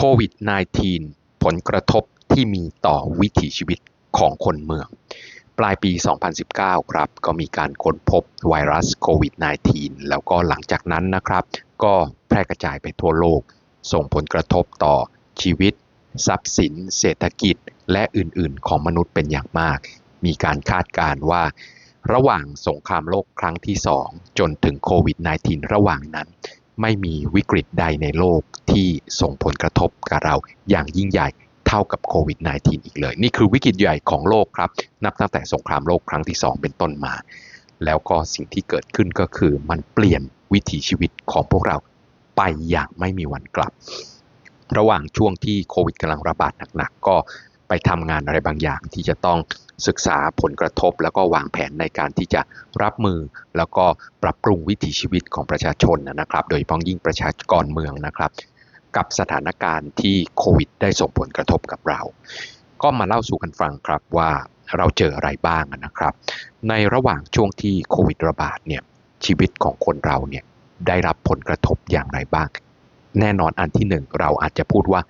โควิด -19 ผลกระทบที่มีต่อวิถีชีวิตของคนเมือง ปลายปี 2019 ครับ ก็มีการค้นพบไวรัสโควิด -19 แล้วก็หลังจากนั้นนะครับ ก็แพร่กระจายไปทั่วโลก ส่งผลกระทบต่อชีวิต ทรัพย์สิน เศรษฐกิจ และอื่นๆ ของมนุษย์เป็นอย่างมาก มีการคาดการณ์ว่า ระหว่างสงครามโลกครั้งที่ 2 จนถึงโควิด -19 ระหว่างนั้น ไม่มีวิกฤตใดในโลกที่ส่งผลกระทบกับเราอย่างยิ่งใหญ่เท่ากับโควิด -19 อีกเลย นี่คือวิกฤตใหญ่ของโลกครับ นับตั้งแต่สงครามโลกครั้งที่ 2 เป็นต้นมา แล้วก็สิ่งที่เกิดขึ้นก็คือมันเปลี่ยนวิถีชีวิตของพวกเราไปอย่างไม่มีวันกลับ ระหว่างช่วงที่โควิดกำลังระบาดหนักๆก็ ไปทำงานอะไรบางอย่างที่จะต้องศึกษาผลกระทบ แล้วก็วางแผนในการที่จะรับมือ แล้วก็ปรับปรุงวิถีชีวิตของประชาชนนะครับ โดยเฉพาะยิ่งประชากรเมืองนะครับ กับสถานการณ์ที่โควิด ได้ส่งผลกระทบกับเรา ก็มาเล่าสู่กันฟังครับว่าเราเจออะไรบ้างนะครับ ในระหว่างช่วงที่โควิดระบาดเนี่ยชีวิตของคนเราเนี่ยได้รับผลกระทบอย่างไรบ้าง แน่นอนอันที่หนึ่งเราอาจจะพูดว่า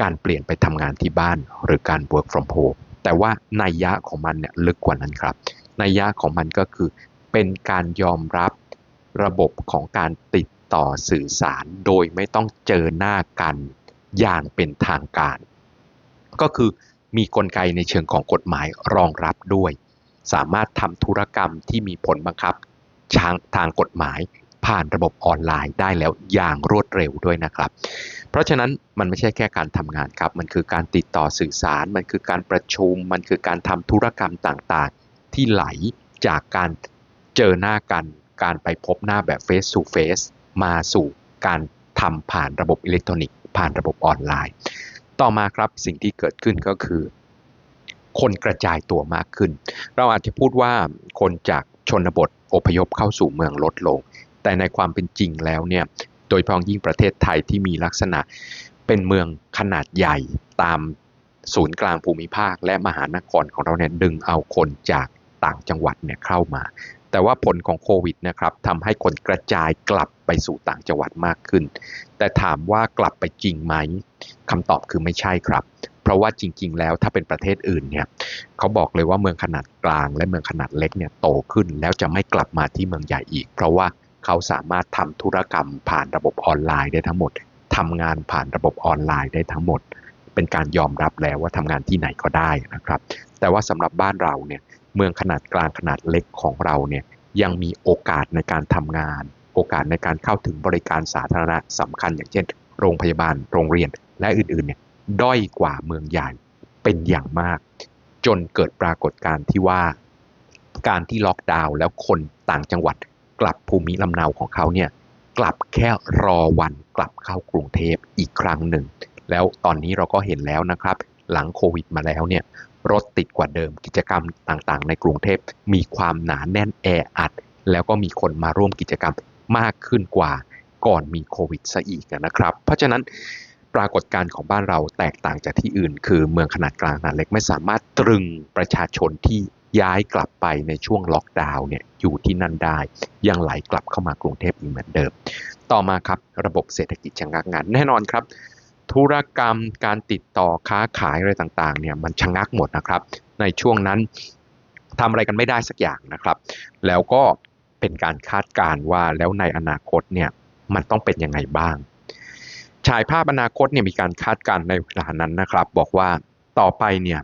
การเปลี่ยนไปทำงานที่บ้านหรือการ work from home แต่ว่านัยยะของมันเนี่ยลึกกว่านั้นครับนัยยะของมันก็คือ เป็นการยอมรับระบบของการติดต่อสื่อสาร โดยไม่ต้องเจอหน้ากันอย่างเป็นทางการ ก็คือมีกลไกในเชิงของกฎหมายรองรับด้วย สามารถทำธุรกรรมที่มีผลบังคับทางกฎหมาย ผ่านระบบออนไลน์ได้แล้วอย่างรวดเร็วด้วยนะครับ เพราะฉะนั้นมันไม่ใช่แค่การทำงานครับ มันคือการติดต่อสื่อสาร มันคือการประชุม มันคือการทำธุรกรรมต่างๆ ที่ไหลจากการเจอหน้ากัน การไปพบหน้าแบบ face to face มาสู่การทำผ่านระบบอิเล็กทรอนิกส์ผ่านระบบออนไลน์ ต่อมาครับสิ่งที่เกิดขึ้นก็คือ คนกระจายตัวมากขึ้น เราอาจจะพูดว่าคนจากชนบทอพยพเข้าสู่เมืองลดลง แต่ในความเป็นจริงแล้วเนี่ยโดยเฉพาะยิ่งประเทศไทยที่มีลักษณะเป็นเมืองขนาดใหญ่ตามศูนย์กลางภูมิภาค และมหานครของเราเนี่ยดึงเอาคนจากต่างจังหวัดเนี่ยเข้ามา แต่ว่าผลของโควิดนะครับทำให้คนกระจายกลับไปสู่ต่างจังหวัดมากขึ้น แต่ถามว่ากลับไปจริงไหมคำตอบคือไม่ใช่ครับ เพราะว่าจริง ๆ แล้วถ้าเป็นประเทศอื่นเนี่ยเขาบอกเลยว่าเมืองขนาดกลางและเมืองขนาดเล็กเนี่ยโตขึ้น แล้วจะไม่กลับมาที่เมืองใหญ่อีก เพราะว่า เขาสามารถทำธุรกรรมผ่านระบบออนไลน์ได้ทั้งหมดทำงานผ่านระบบออนไลน์ได้ทั้งหมด เป็นการยอมรับแล้วว่าทำงานที่ไหนก็ได้นะครับ แต่ว่าสำหรับบ้านเราเนี่ยเมืองขนาดกลางขนาดเล็กของเราเนี่ยยังมีโอกาสในการทำงาน โอกาสในการเข้าถึงบริการสาธารณะสำคัญ อย่างเช่น โรงพยาบาลโรงเรียนและอื่นๆเนี่ยด้อยกว่าเมืองใหญ่เป็นอย่างมาก จนเกิดปรากฏการณ์ที่ว่า การที่ล็อกดาวน์แล้วคนต่างจังหวัด กลับภูมิลำเนาของเขาเนี่ยกลับแค่รอวันกลับเข้ากรุงเทพอีกครั้งหนึ่ง แล้วตอนนี้เราก็เห็นแล้วนะครับ หลังโควิดมาแล้วเนี่ยรถติดกว่าเดิมกิจกรรมต่างๆ ในกรุงเทพมีความหนาแน่นแออัด แล้วก็มีคนมาร่วมกิจกรรมมากขึ้นกว่าก่อนมีโควิดซะอีกนะครับ เพราะฉะนั้นปรากฏการณ์ของบ้านเราแตกต่างจากที่อื่น คือเมืองขนาดกลางขนาดเล็กไม่สามารถตรึงประชาชนที่ ย้ายกลับไปในช่วงล็อกดาวน์เนี่ยอยู่ที่นั่นได้ ยังไหลกลับเข้ามากรุงเทพอีกเหมือนเดิม ต่อมาครับระบบเศรษฐกิจชะงักงานแน่นอนครับธุรกรรมการติดต่อค้าขายอะไรต่างๆเนี่ยมันชะงักหมดนะครับ ในช่วงนั้นทำอะไรกันไม่ได้สักอย่างนะครับ แล้วก็เป็นการคาดการณ์ว่าแล้วในอนาคตเนี่ยมันต้องเป็นยังไงบ้าง ฉายภาพอนาคตเนี่ยมีการคาดการณ์ในเวลานั้นนะครับ บอกว่าต่อไปเนี่ย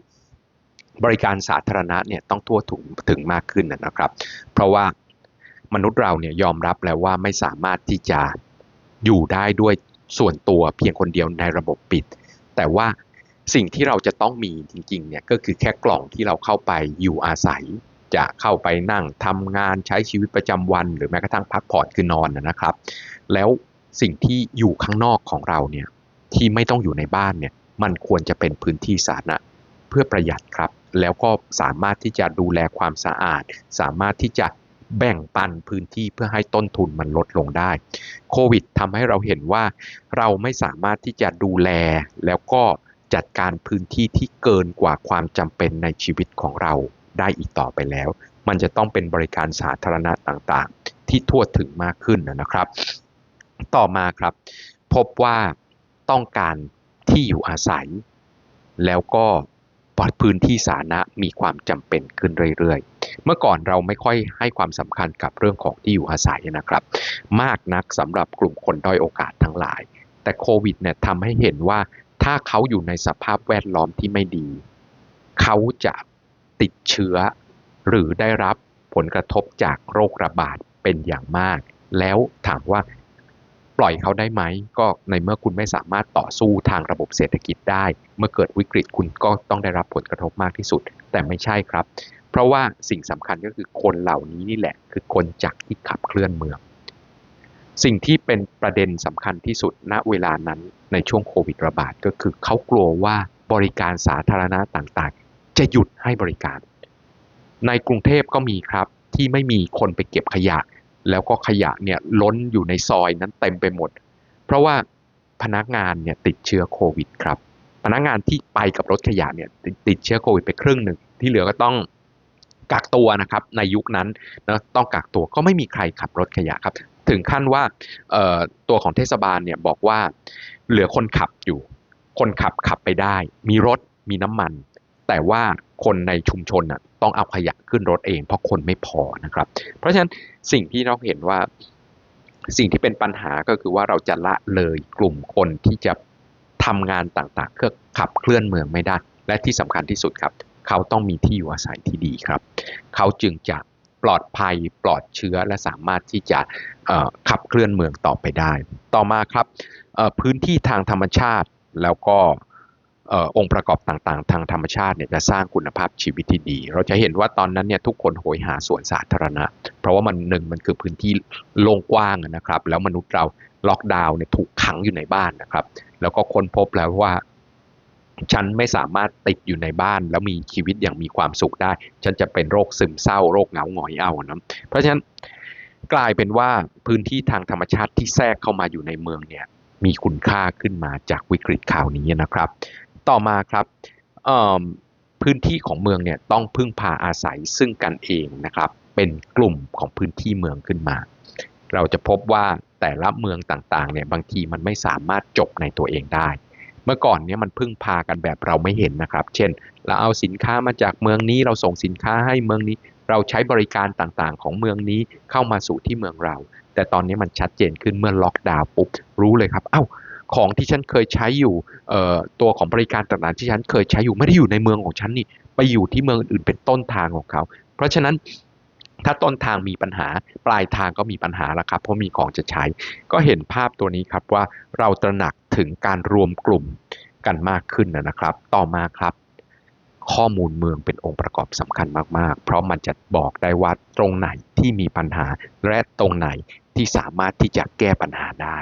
บริการสาธารณะเนี่ยต้องทั่วถึงถึงมากขึ้นนะครับ เพราะว่ามนุษย์เราเนี่ยยอมรับแล้วว่าไม่สามารถที่จะอยู่ได้ด้วยส่วนตัวเพียงคนเดียวในระบบปิด แต่ว่าสิ่งที่เราจะต้องมีจริงๆเนี่ยก็คือแค่กล่องที่เราเข้าไปอยู่อาศัย จะเข้าไปนั่งทำงานใช้ชีวิตประจำวัน หรือแม้กระทั่งพักผ่อนคือนอนนะครับ แล้วสิ่งที่อยู่ข้างนอกของเราเนี่ยที่ไม่ต้องอยู่ในบ้านเนี่ยมันควรจะเป็นพื้นที่สาธารณะ เพื่อประหยัดครับ แล้วก็สามารถที่จะดูแลความสะอาด สามารถที่จะแบ่งปันพื้นที่เพื่อให้ต้นทุนมันลดลงได้โควิดทำให้เราเห็นว่าเราไม่สามารถที่จะดูแลแล้วก็จัดการพื้นที่ที่เกินกว่าความจำเป็นในชีวิตของเราได้อีกต่อไปแล้ว มันจะต้องเป็นบริการสาธารณะต่างๆ ที่ทั่วถึงมากขึ้นนะครับ ต่อมาครับ พบว่าต้องการที่อยู่อาศัย แล้วก็ พื้นที่สาธารณะมีความจำเป็นขึ้นเรื่อยๆ เมื่อก่อนเราไม่ค่อยให้ความสำคัญกับเรื่องของที่อยู่อาศัยนะครับ มากนักสำหรับกลุ่มคนด้อยโอกาสทั้งหลาย แต่โควิดเนี่ยทำให้เห็นว่าถ้าเขาอยู่ในสภาพแวดล้อมที่ไม่ดี เขาจะติดเชื้อ หรือได้รับผลกระทบจากโรคระบาดเป็นอย่างมาก แล้วถามว่า ปล่อยเขาได้ไหม ก็ในเมื่อคุณไม่สามารถต่อสู้ทางระบบเศรษฐกิจได้ เมื่อเกิดวิกฤตคุณก็ต้องได้รับผลกระทบมากที่สุด แต่ไม่ใช่ครับ เพราะว่าสิ่งสำคัญก็คือคนเหล่านี้นี่แหละ คือคนจักรที่ขับเคลื่อนเมือง สิ่งที่เป็นประเด็นสำคัญที่สุดณเวลานั้นในช่วงโควิดระบาดก็คือเขากลัวว่าบริการสาธารณะต่างๆ จะหยุดให้บริการ ในกรุงเทพก็มีครับที่ไม่มีคนไปเก็บขยะ แล้วก็ขยะเนี่ยล้นอยู่ในซอยนั้นเต็มไปหมด เพราะว่าพนักงานเนี่ยติดเชื้อโควิดครับ พนักงานที่ไปกับรถขยะเนี่ยติดติดเชื้อโควิดไปครึ่งหนึ่ง ที่เหลือก็ต้องกักตัวนะครับ ในยุคนั้นนะต้องกักตัวก็ไม่มีใครขับรถขยะครับ ถึงขั้นว่าตัวของเทศบาลเนี่ยบอกว่าเหลือคนขับอยู่ คนขับขับไปได้ มีรถมีน้ำมัน แต่ว่า คนในชุมชนน่ะต้องเอาขยะขึ้นรถเอง เพราะคนไม่พอนะครับ เพราะฉะนั้นสิ่งที่เราเห็นว่าสิ่งที่เป็นปัญหาก็คือว่าเราจะละเลยกลุ่มคนที่จะทำงานต่างๆเพื่อขับเคลื่อนเมืองไม่ได้ และที่สำคัญที่สุดครับ เขาต้องมีที่อยู่อาศัยที่ดีครับ เขาจึงจะปลอดภัยปลอดเชื้อและสามารถที่จะขับเคลื่อนเมืองต่อไปได้ ต่อมาครับพื้นที่ทางธรรมชาติแล้วก็ องค์ประกอบต่างๆ ทางธรรมชาติเนี่ยจะสร้างคุณภาพชีวิตที่ดี เราจะเห็นว่าตอนนั้นเนี่ยทุกคนโหยหาสวนสาธารณะ เพราะว่ามันหนึ่งมันคือพื้นที่โล่งกว้างนะครับ แล้วมนุษย์เราล็อกดาวน์เนี่ยถูกขังอยู่ในบ้านนะครับ แล้วก็ค้นพบแล้วว่า ฉันไม่สามารถติดอยู่ในบ้าน แล้วมีชีวิตอย่างมีความสุขได้ ฉันจะเป็นโรคซึมเศร้าโรคเหงาหงอยเอานะเพราะฉะนั้นกลายเป็นว่าพื้นที่ทางธรรมชาติที่แทรกเข้ามาอยู่ในเมืองเนี่ยมีคุณค่าขึ้นมาจากวิกฤตข่าวนี้นะครับ ต่อมาครับพื้นที่ของเมืองเนี่ยต้องพึ่งพาอาศัยซึ่งกันเองนะครับเป็นกลุ่มของพื้นที่เมืองขึ้นมา เราจะพบว่าแต่ละเมืองต่างๆเนี่ยบางทีมันไม่สามารถจบในตัวเองได้ เมื่อก่อนเนี่ยมันพึ่งพากันแบบเราไม่เห็นนะครับ เช่น เราเอาสินค้ามาจากเมืองนี้เราส่งสินค้าให้เมืองนี้ เราใช้บริการต่างๆ ของเมืองนี้เข้ามาสู่ที่เมืองเรา แต่ตอนนี้มันชัดเจนขึ้นเมื่อล็อกดาวน์ปุ๊บรู้เลยครับเอา้า ของที่ฉันเคยใช้อยู่ตัวของบริการต่างๆที่ฉันเคยใช้อยู่ไม่ได้อยู่ในเมืองของฉันนี่ไปอยู่ที่เมืองอื่นเป็นต้นทางของเขา เพราะฉะนั้นถ้าต้นทางมีปัญหาปลายทางก็มีปัญหาแล้วครับเพราะมีของจะใช้ ก็เห็นภาพตัวนี้ครับว่าเราตระหนักถึงการรวมกลุ่มกันมากขึ้นนะครับ ต่อมาครับ ข้อมูลเมืองเป็นองค์ประกอบสำคัญมากๆ เพราะมันจะบอกได้ว่าตรงไหนที่มีปัญหาและตรงไหนที่สามารถที่จะแก้ปัญหาได้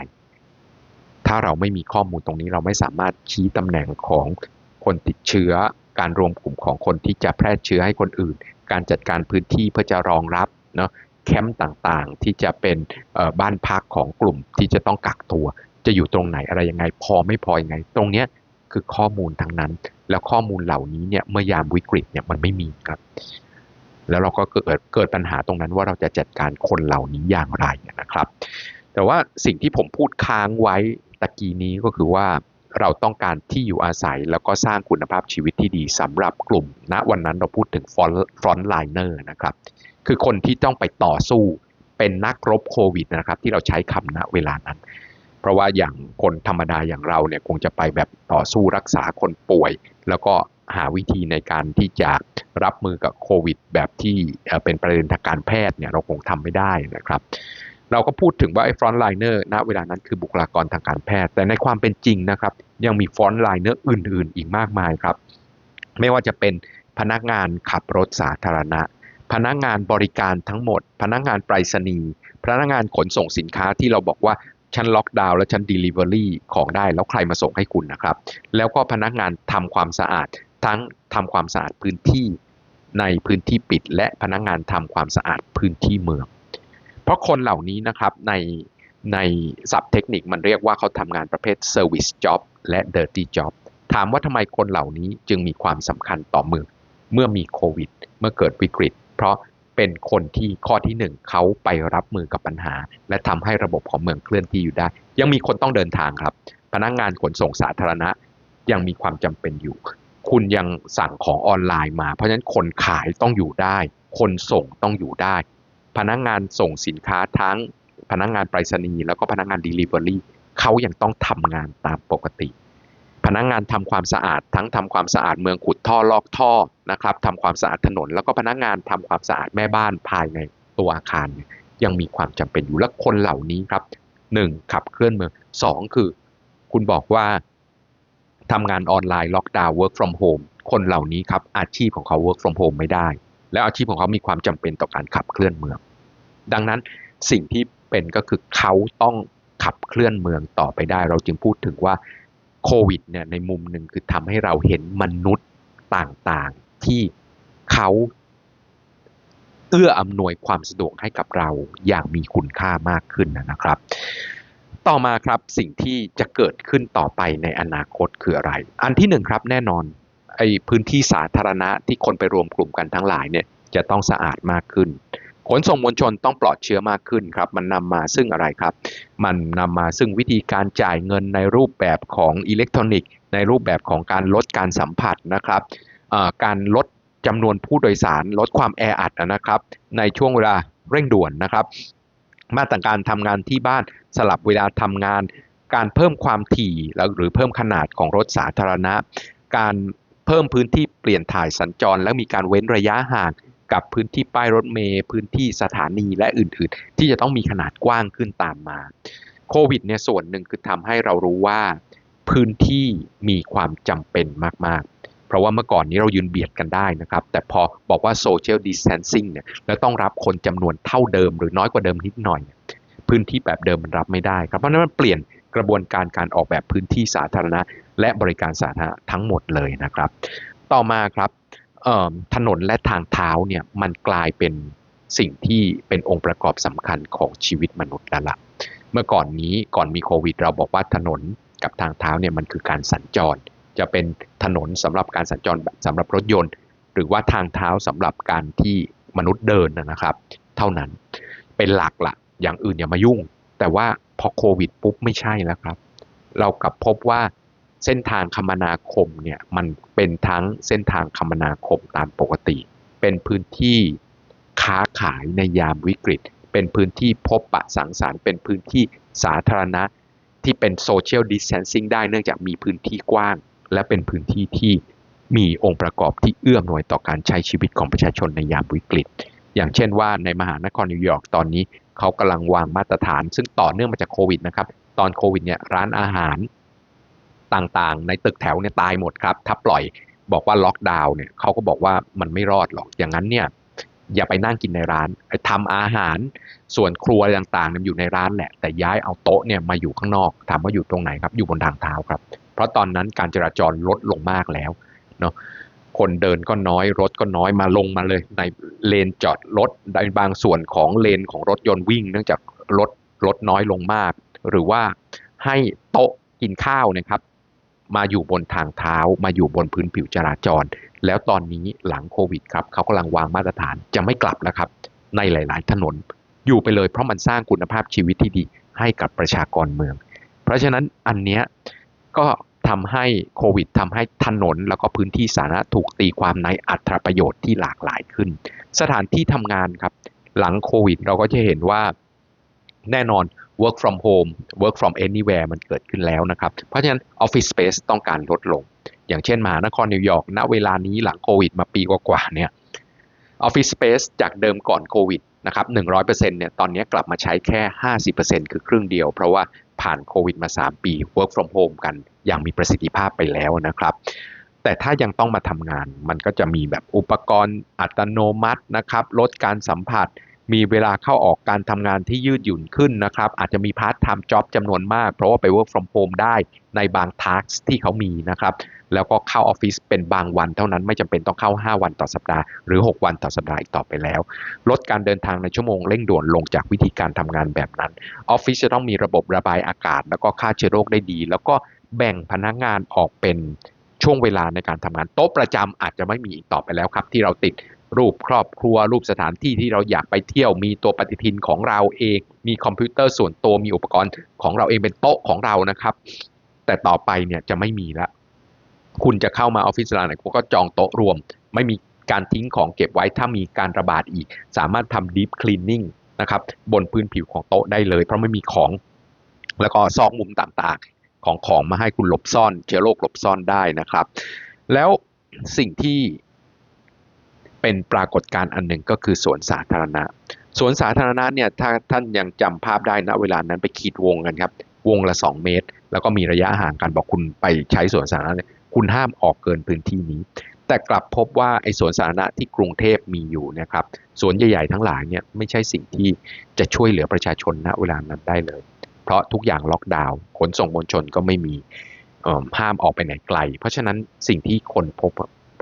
ถ้าเราไม่มีข้อมูลตรงนี้เราไม่สามารถชี้ตำแหน่งของคนติดเชื้อ การรวมกลุ่มของคนที่จะแพร่เชื้อให้คนอื่น การจัดการพื้นที่เพื่อจะรองรับเนาะแคมป์ต่างๆ ที่จะเป็นบ้านพักของกลุ่มที่จะต้องกักตัว จะอยู่ตรงไหนอะไรยังไง พอไม่พอยังไง ตรงนี้คือข้อมูลทั้งนั้น แล้วข้อมูลเหล่านี้เนี่ยเมื่อยามวิกฤตเนี่ยมันไม่มีครับ แล้วเราก็เกิดเกิดปัญหาตรงนั้นว่าเราจะจัดการคนเหล่านี้อย่างไรนะครับ แต่ว่าสิ่งที่ผมพูดค้างไว้ ตะกี้นี้ก็คือว่าเราต้องการที่อยู่อาศัยแล้วก็สร้างคุณภาพชีวิตที่ดีสำหรับกลุ่มณนะวันนั้นเราพูดถึงฟอนฟรอนไลเนอร์นะครับ คือคนที่ต้องไปต่อสู้เป็นนักรบโควิดนะครับ ที่เราใช้คำณเวลานั้น เพราะว่าอย่างคนธรรมดาอย่างเราเนี่ยคงจะไปแบบต่อสู้รักษาคนป่วย แล้วก็หาวิธีในการที่จะรับมือกับโควิด แบบที่เป็นประเด็นทางการแพทย์เนี่ยเราคงทำไม่ได้นะครับ เราก็พูดถึงว่าไอ้ฟรอนต์ไลเนอร์ณเวลานั้นคือบุคลากรทางการแพทย์ แต่ในความเป็นจริงนะครับ ยังมีฟรอนต์ไลเนอร์อื่น ๆ อีกมากมายครับ ไม่ว่าจะเป็นพนักงานขับรถสาธารณะ พนักงานบริการทั้งหมด พนักงานไปรษณีย์พนักงานขนส่งสินค้าที่เราบอกว่าฉันล็อกดาวน์แล้วฉันเดลิเวอรี่ของได้แล้วใครมาส่งให้คุณนะครับ แล้วก็พนักงานทำความสะอาดทั้งทำความสะอาดพื้นที่ในพื้นที่ปิด และพนักงานทำความสะอาดพื้นที่เมือง เพราะคนเหล่านี้นะครับในในศัพท์เทคนิคมันเรียกว่าเขาทำงานประเภท Service Job และ Dirty Job ถามว่าทำไมคนเหล่านี้จึงมีความสำคัญต่อเมืองเมื่อมีโควิด เมื่อเกิดวิกฤต เพราะเป็นคนที่ข้อที่หนึ่งเขาไปรับมือกับปัญหา และทำให้ระบบของเมืองเคลื่อนที่อยู่ได้ ยังมีคนต้องเดินทางครับ พนักงงานขนส่งสาธารณะยังมีความจำเป็นอยู่ คุณยังสั่งของออนไลน์มา เพราะฉะนั้นคนขายต้องอยู่ได้ คนส่งต้องอยู่ได้ พนักงานส่งสินค้าทั้งพนักงานไปรษณีย์แล้วก็พนักงาน Delivery เขายังต้องทำงานตามปกติ พนักงานทำความสะอาดทั้งทำความสะอาดเมืองขุดท่อลอกท่อนะครับทำความสะอาดถนน แล้วก็พนักงานทำความสะอาดแม่บ้านภายในตัวอาคาร ยังมีความจำเป็นอยู่และคนเหล่านี้ครับหนึ่งขับเคลื่อนเมืองสองคือ คุณบอกว่าทำงานออนไลน์ล็อกดาวน์ work from home คนเหล่านี้ครับอาชีพของเขา work from home ไม่ได้ แล้วอาชีพของเขามีความจำเป็นต่อการขับเคลื่อนเมือง ดังนั้นสิ่งที่เป็นก็คือเขาต้องขับเคลื่อนเมืองต่อไปได้ เราจึงพูดถึงว่าโควิดเนี่ยในมุมหนึ่งคือทำให้เราเห็นมนุษย์ต่างๆที่เขาเอื้ออำนวยความสะดวกให้กับเราอย่างมีคุณค่ามากขึ้นนะครับ ต่อมาครับสิ่งที่จะเกิดขึ้นต่อไปในอนาคตคืออะไร อันที่หนึ่งครับแน่นอน ไอ้พื้นที่สาธารณะที่คนไปรวมกลุ่มกันทั้งหลายเนี่ยจะต้องสะอาดมากขึ้น ขนส่งมวลชนต้องปลอดเชื้อมากขึ้นครับมันนำมาซึ่งอะไรครับ มันนำมาซึ่งวิธีการจ่ายเงินในรูปแบบของอิเล็กทรอนิกส์ ในรูปแบบของการลดการสัมผัสนะครับการลดจำนวนผู้โดยสารลดความแออัดนะครับ ในช่วงเวลาเร่งด่วนนะครับ มาตรการทำงานที่บ้านสลับเวลาทำงาน การเพิ่มความถี่หรือเพิ่มขนาดของรถสาธารณะ การ เพิ่มพื้นที่เปลี่ยนถ่ายสัญจร แล้วมีการเว้นระยะห่างกับพื้นที่ป้ายรถเมย์พื้นที่สถานีและอื่นๆ ที่จะต้องมีขนาดกว้างขึ้นตามมาโควิดเนี่ยส่วนหนึ่งคือทำให้เรารู้ว่า พื้นที่มีความจำเป็นมาก ๆ เพราะว่าเมื่อก่อนนี้เรายืนเบียดกันได้นะครับ แต่พอบอกว่า social distancing เนี่ยแล้วต้องรับคนจำนวนเท่าเดิมหรือน้อยกว่าเดิมนิดหน่อย พื้นที่แบบเดิมมันรับไม่ได้ครับเพราะนั้นมันเปลี่ยน กระบวนการการออกแบบพื้นที่สาธารณะ และบริการสาธารณะทั้งหมดเลยนะครับ ต่อมาครับถนนและทางเท้าเนี่ยมันกลายเป็นสิ่งที่เป็นองค์ประกอบสำคัญของชีวิตมนุษย์แล้วละ่ะเมื่อก่อนนี้ก่อนมีโควิด เราบอกว่าถนนกับทางเท้าเนี่ยมันคือการสัญจร จะเป็นถนนสำหรับการสัญจรสำหรับรถยนต์ หรือว่าทางเท้าสำหรับการที่มนุษย์เดินนะครับ เท่านั้นเป็นหลักละอย่างอื่นอย่ามายุ่ง แต่ว่า พอโควิดปุ๊บไม่ใช่แล้วครับ เรากลับพบว่าเส้นทางคมนาคมเนี่ยมันเป็นทั้งเส้นทางคมนาคมตามปกติ เป็นพื้นที่ค้าขายในยามวิกฤต เป็นพื้นที่พบปะสังสรรค์ เป็นพื้นที่สาธารณะที่เป็นโซเชียลดิสเทนซิ่งได้เนื่องจากมีพื้นที่กว้าง และเป็นพื้นที่ที่มีองค์ประกอบที่เอื้อมหน่วยต่อการใช้ชีวิตของประชาชนในยามวิกฤต อย่างเช่นว่าในมหานครนิวยอร์กตอนนี้ เขากำลังวางมาตรฐาน ซึ่งต่อเนื่องมาจากโควิดนะครับ ตอนโควิดเนี่ยร้านอาหารต่างๆ ในตึกแถวเนี่ยตายหมดครับ ถ้าปล่อยบอกว่าล็อกดาวน์เนี่ยเขาก็บอกว่ามันไม่รอดหรอก อย่างนั้นเนี่ยอย่าไปนั่งกินในร้านทำอาหารส่วนครัวต่างๆนี่ยอยู่ในร้านแหละ แต่ย้ายเอาโต๊ะเนี่ยมาอยู่ข้างนอก ถามว่าอยู่ตรงไหนครับ อยู่บนทางเท้าครับ เพราะตอนนั้นการจราจรลดลงมากแล้วเนาะ คนเดินก็น้อยรถก็น้อยมาลงมาเลย ในเลนจอดรถในบางส่วนของเลนของรถยนต์วิ่ง เนื่องจากรถรถน้อยลงมาก หรือว่าให้โต๊ะกินข้าวนะครับ มาอยู่บนทางเท้ามาอยู่บนพื้นผิวจราจร แล้วตอนนี้หลังโควิดครับเขากำลังวางมาตรฐานจะไม่กลับแล้วครับ ในหลาย ๆ ถนน อยู่ไปเลยเพราะมันสร้างคุณภาพชีวิตที่ดีให้กับประชากรเมือง เพราะฉะนั้นอันเนี้ยก็ ทำให้โควิดทำให้ถนน แล้วก็พื้นที่สาธารณะถูกตีความในอัตราประโยชน์ที่หลากหลายขึ้น สถานที่ทำงานครับ หลังโควิด เราก็จะเห็นว่าแน่นอน work from home work from anywhere มันเกิดขึ้นแล้วนะครับ เพราะฉะนั้น office space ต้องการลดลง อย่างเช่นมหานครนิวยอร์กณเวลานี้หลังโควิด มาปีกว่าๆเนี่ย office space จากเดิมก่อนโควิด นะครับ100%เนี่ยตอนนี้กลับมาใช้แค่ 50%คือครึ่งเดียว เพราะว่าผ่านโควิดมา 3 ปี work from home กันอย่างมีประสิทธิภาพไปแล้วนะครับ แต่ถ้ายังต้องมาทำงานมันก็จะมีแบบอุปกรณ์อัตโนมัตินะครับ ลดการสัมผัส มีเวลาเข้าออกการทำงานที่ยืดหยุ่นขึ้นนะครับ อาจจะมีพาร์ทไทม์จ็อบจำนวนมาก เพราะว่าไป work from home ได้ในบางทาร์กที่เขามีนะครับ แล้วก็เข้าออฟฟิศเป็นบางวันเท่านั้นไม่จำเป็นต้องเข้า 5 วันต่อสัปดาห์หรือ 6 วันต่อสัปดาห์อีกต่อไปแล้ว ลดการเดินทางในชั่วโมงเร่งด่วนลงจากวิธีการทำงานแบบนั้นออฟฟิศจะต้องมีระบบระบายอากาศ แล้วก็ฆ่าเชื้อโรคได้ดี แล้วก็แบ่งพนักงานออกเป็นช่วงเวลาในการทำงานโต๊ะประจำอาจจะไม่มีอีกต่อไปแล้วครับ ที่เราติด รูปครอบครัว รูปสถานที่ที่เราอยากไปเที่ยวมีตัวปฏิทินของเราเอง มีคอมพิวเตอร์ส่วนตัวมีอุปกรณ์ของเราเองเป็นโต๊ะของเรานะครับ แต่ต่อไปเนี่ยจะไม่มีแล้วคุณจะเข้ามาออฟฟิศร้านไหนก็จองโต๊ะรวม ไม่มีการทิ้งของเก็บไว้ถ้ามีการระบาดอีก สามารถทำ deep cleaning นะครับบนพื้นผิวของโต๊ะได้เลย เพราะไม่มีของ แล้วก็ซอกมุมต่างๆ ของของมาให้คุณหลบซ่อน เชื้อโรคหลบซ่อนได้นะครับ แล้วสิ่งที่ เป็นปรากฏการณ์อันหนึ่งก็คือสวนสาธารณะ สวนสาธารณะเนี่ยถ้าท่านยังจำภาพได้นะเวลานั้นไปขีดวงกันครับ วงละ 2 เมตร แล้วก็มีระยะห่างกันบอกคุณไปใช้สวนสาธารณะคุณห้ามออกเกินพื้นที่นี้ แต่กลับพบว่าไอ้สวนสาธารณะที่กรุงเทพมีอยู่นะครับสวนใหญ่ๆทั้งหลายเนี่ยไม่ใช่สิ่งที่จะช่วยเหลือประชาชนณเวลานั้นได้เลย เพราะทุกอย่างล็อกดาวน์ขนส่งมวลชนก็ไม่มีห้ามออกไปไหนไกล เพราะฉะนั้นสิ่งที่คนพบ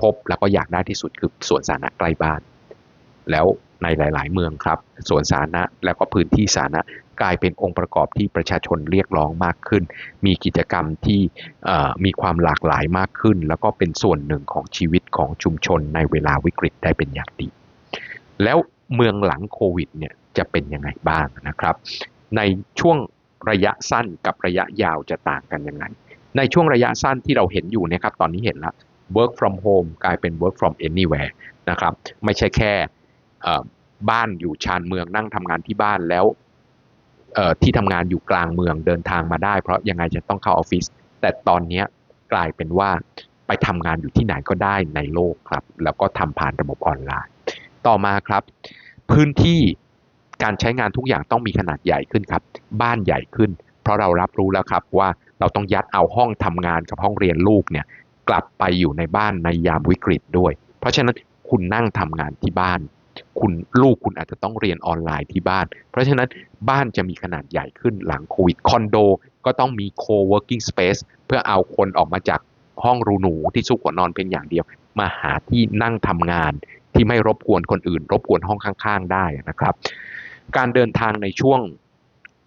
พบแล้วก็อยากได้ที่สุดคือสวนสาธารณะใกล้บ้าน แล้วในหลาย ๆ เมืองครับสวนสาธารณะแล้วก็พื้นที่สาธารณะกลายเป็นองค์ประกอบที่ประชาชนเรียกร้องมากขึ้น มีกิจกรรมที่มีความหลากหลายมากขึ้น แล้วก็เป็นส่วนหนึ่งของชีวิตของชุมชนในเวลาวิกฤตได้เป็นอย่างดี แล้วเมืองหลังโควิดเนี่ยจะเป็นยังไงบ้างนะครับ ในช่วงระยะสั้นกับระยะยาวจะต่างกันยังไง ในช่วงระยะสั้นที่เราเห็นอยู่นะครับตอนนี้เห็นแล้ว work from home กลายเป็น work from anywhere นะครับ ไม่ใช่แค่บ้านอยู่ชานเมืองนั่งทำงานที่บ้านแล้วที่ทำงานอยู่กลางเมืองเดินทางมาได้ เพราะยังไงจะต้องเข้าออฟฟิศแต่ตอนนี้กลายเป็นว่าไปทำงานอยู่ที่ไหนก็ได้ในโลกครับ แล้วก็ทำผ่านระบบออนไลน์ ต่อมาครับ พื้นที่การใช้งานทุกอย่างต้องมีขนาดใหญ่ขึ้นครับ บ้านใหญ่ขึ้น เพราะเรารับรู้แล้วครับว่าเราต้องยัดเอาห้องทำงานกับห้องเรียนลูกเนี่ย กลับไปอยู่ในบ้านในยามวิกฤตด้วย เพราะฉะนั้นคุณนั่งทำงานที่บ้าน คุณลูกคุณอาจจะต้องเรียนออนไลน์ที่บ้าน เพราะฉะนั้นบ้านจะมีขนาดใหญ่ขึ้นหลังโควิดคอนโดก็ต้องมี co-working space เพื่อเอาคนออกมาจากห้องรูหนูที่สู้หัวนอนเพียงอย่างเดียว มาหาที่นั่งทำงานที่ไม่รบกวนคนอื่น รบกวนห้องข้าง ๆ ได้นะครับ การเดินทางในช่วง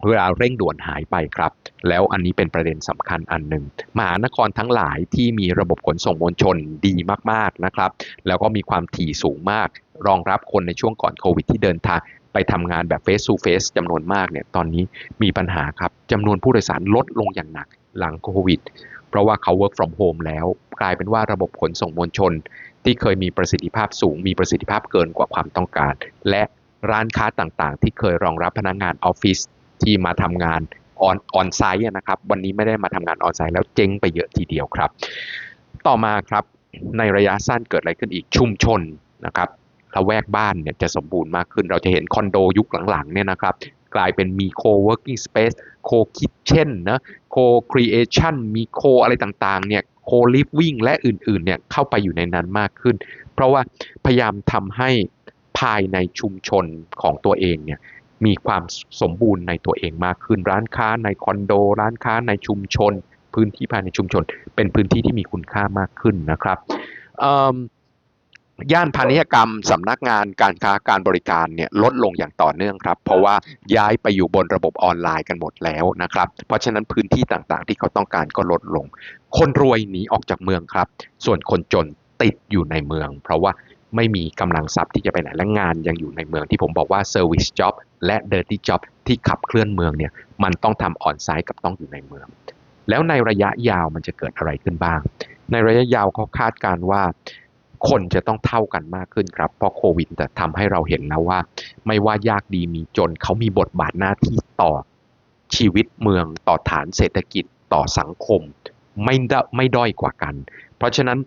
เวลาเร่งด่วนหายไปครับ แล้วอันนี้เป็นประเด็นสำคัญอันหนึ่งมหานครทั้งหลายที่มีระบบขนส่งมวลชนดีมากๆนะครับ แล้วก็มีความถี่สูงมาก รองรับคนในช่วงก่อนโควิดที่เดินทางไปทำงานแบบ face to face จำนวนมากเนี่ยตอนนี้มีปัญหาครับจำนวนผู้โดยสารลดลงอย่างหนักหลังโควิด เพราะว่าเขา work from home แล้ว กลายเป็นว่าระบบขนส่งมวลชน ที่เคยมีประสิทธิภาพสูง มีประสิทธิภาพเกินกว่าความต้องการ และร้านค้าต่างๆ ที่เคยรองรับพนักงานออฟฟิศ ที่มาทำงานออนออนไซต์นะครับวันนี้ไม่ได้มาทำงานออนไซต์แล้วเจ๊งไปเยอะทีเดียวครับ ต่อมาครับในระยะสั้นเกิดอะไรขึ้นอีกชุมชนนะครับละแวกบ้านเนี่ยจะสมบูรณ์มากขึ้น เราจะเห็นคอนโดยุคหลังๆเนี่ยนะครับกลายเป็นมี co-working space co-kitchen นนะ co-creation มี co อะไรต่างๆเนี่ย co-living และอื่นๆเนี่ยเข้าไปอยู่ในนั้นมากขึ้น เพราะว่าพยายามทำให้ภายในชุมชนของตัวเองเนี่ย มีความสมบูรณ์ในตัวเองมากขึ้น ร้านค้าในคอนโด ร้านค้าในชุมชน พื้นที่ภายในชุมชน เป็นพื้นที่ที่มีคุณค่ามากขึ้นนะครับย่านพาณิชยกรรมสำนักงานการค้าการบริการเนี่ยลดลงอย่างต่อเนื่องครับ เพราะว่าย้ายไปอยู่บนระบบออนไลน์กันหมดแล้วนะครับ เพราะฉะนั้นพื้นที่ต่างๆ ที่เขาต้องการก็ลดลง คนรวยหนีออกจากเมืองครับ ส่วนคนจนติดอยู่ในเมือง เพราะว่า ไม่มีกำลังทรัพย์ที่จะไปไหนและงานยังอยู่ในเมืองที่ผมบอกว่า Service Job และ Dirty Job ที่ขับเคลื่อนเมืองเนี่ยมันต้องทำออนไซต์กับต้องอยู่ในเมือง แล้วในระยะยาวมันจะเกิดอะไรขึ้นบ้าง ในระยะยาวเขาคาดการณ์ว่าคนจะต้องเท่ากันมากขึ้นครับ เพราะโควิดแต่ทำให้เราเห็นแล้วว่า ไม่ว่ายากดีมีจนเขามีบทบาทหน้าที่ต่อชีวิตเมืองต่อฐานเศรษฐกิจต่อสังคม ไม่ด้ไม่ด้อยกว่ากัน เพราะฉะนั้น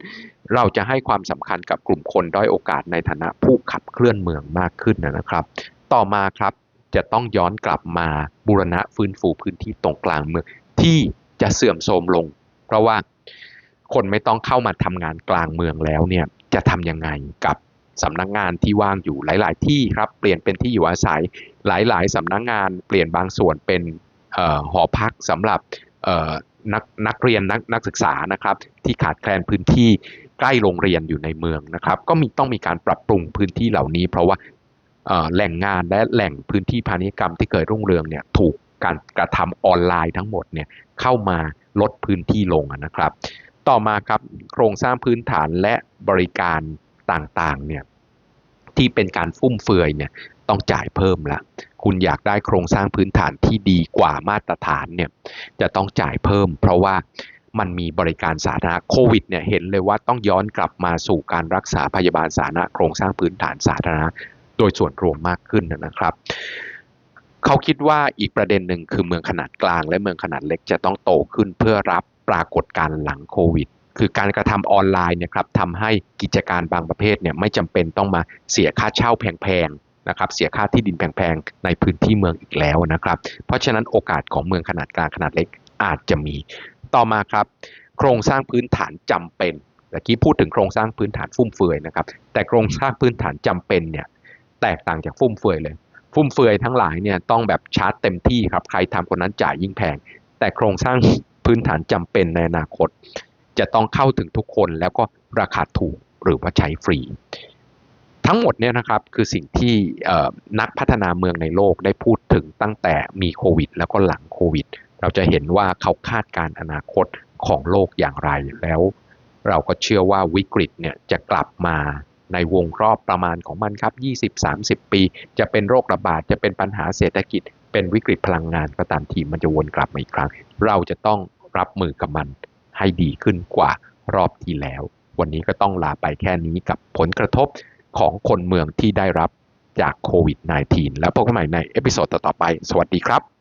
เราจะให้ความสำคัญกับกลุ่มคนด้อยโอกาสในฐานะผู้ขับเคลื่อนเมืองมากขึ้นนะครับ ต่อมาครับจะต้องย้อนกลับมาบูรณะฟื้นฟูพื้นที่ตรงกลางเมืองที่จะเสื่อมโทรมลง เพราะว่าคนไม่ต้องเข้ามาทำงานกลางเมืองแล้วเนี่ยจะทำยังไงกับสำนักงานที่ว่างอยู่หลาย ๆ ที่ครับเปลี่ยนเป็นที่อยู่อาศัยหลาย ๆสำนักงานเปลี่ยนบางส่วนเป็นออหอพักสำหรับ นักนักเรียนนักนักศึกษานะครับ ที่ขาดแคลนพื้นที่ใกล้โรงเรียนอยู่ในเมืองนะครับ ก็มีต้องมีการปรับปรุงพื้นที่เหล่านี้ เพราะว่าแหล่งงานและแหล่งพื้นที่พาณิชยกรรมที่เคยรุ่งเรืองเนี่ยถูกการกระทำออนไลน์ทั้งหมดเนี่ยเข้ามาลดพื้นที่ลงนะครับ ต่อมาครับโครงสร้างพื้นฐานและบริการต่างๆเนี่ยที่เป็นการฟุ่มเฟือยเนี่ย ต้องจ่ายเพิ่มละคุณอยากได้โครงสร้างพื้นฐานที่ดีกว่ามาตรฐานเนี่ยจะต้องจ่ายเพิ่ม เพราะว่ามันมีบริการสาธารณะโควิดเนี่ยเห็นเลยว่าต้องย้อนกลับมาสู่การรักษาพยาบาลสาธารณะโครงสร้างพื้นฐานสาธารณะโดยส่วนรวมมากขึ้นนะครับเขาคิดว่าอีกประเด็นหนึ่งคือเมืองขนาดกลาง และเมืองขนาดเล็กจะต้องโตขึ้นเพื่อรับปรากฏการณ์หลังโควิด คือการกระทำออนไลน์เนี่ยครับทำให้กิจการบางประเภทเนี่ยไม่จำเป็นต้องมาเสียค่าเช่าแพงๆ นะครับเสียค่าที่ดินแพงๆในพื้นที่เมืองอีกแล้วนะครับ เพราะฉะนั้นโอกาสของเมืองขนาดกลางขนาดเล็กอาจจะมี ต่อมาครับ โครงสร้างพื้นฐานจำเป็นเมื่อกี้พูดถึงโครงสร้างพื้นฐานฟุ่มเฟือยนะครับ แต่โครงสร้างพื้นฐานจำเป็นเนี่ยแตกต่างจากฟุ่มเฟือยเลย ฟุ่มเฟือยทั้งหลายเนี่ยต้องแบบชาร์จเต็มที่ครับใครทำคนนั้นจ่ายยิ่งแพง แต่โครงสร้างพื้นฐานจำเป็นในอนาคต จะต้องเข้าถึงทุกคนแล้วก็ราคาถูกหรือว่าใช้ฟรี ทั้งหมดเนี่ยนะครับคือสิ่งที่นักพัฒนาเมืองในโลกได้พูดถึงตั้งแต่มีโควิด แล้วก็หลังโควิด เราจะเห็นว่าเขาคาดการอนาคตของโลกอย่างไรแล้ว เราก็เชื่อว่าวิกฤตเนี่ยจะกลับมาในวงรอบประมาณของมันครับ 20-30 ปี จะเป็นโรคระบาด จะเป็นปัญหาเศรษฐกิจ เป็นวิกฤตพลังงานก็ตามทีมันจะวนกลับมาอีกครั้ง เราจะต้องรับมือกับมันให้ดีขึ้นกว่ารอบที่แล้ว วันนี้ก็ต้องลาไปแค่นี้กับผลกระทบ ของคนเมืองที่ได้รับจากโควิด -19 แล้วพบกันใหม่ในเอพิโซดต่อๆไป สวัสดีครับ